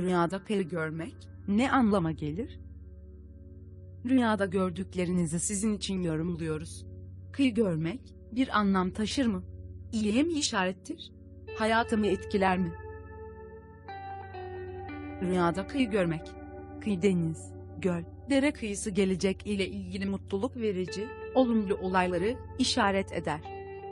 Rüyada peri görmek ne anlama gelir? Rüyada gördüklerinizi sizin için yorumluyoruz. Kıyı görmek bir anlam taşır mı? İyiye mi işarettir? Hayatımı etkiler mi? Rüyada kıyı görmek. Kıyı deniz, göl, dere kıyısı gelecek ile ilgili mutluluk verici, olumlu olayları işaret eder.